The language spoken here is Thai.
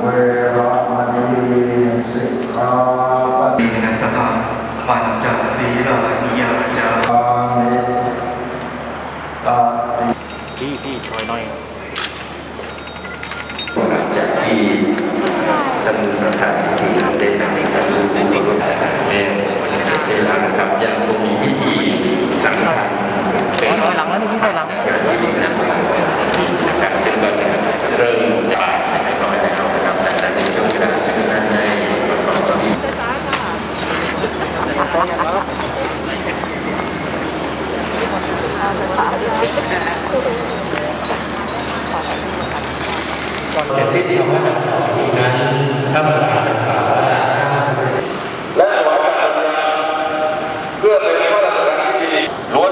เวรมณีสิกขาปะตีนะสหปัญจศีลานิยาจาทานิตาติพี่พี่ช่วยหน่อยหลังจากที่ท่าน ก่อนเสร็จสิ้นคำว่าดังต่อนี้นั้นท่าประกาศญ่าวว่าและถวายสัเพื่อเป็นข้าราชการที่ดีล้วน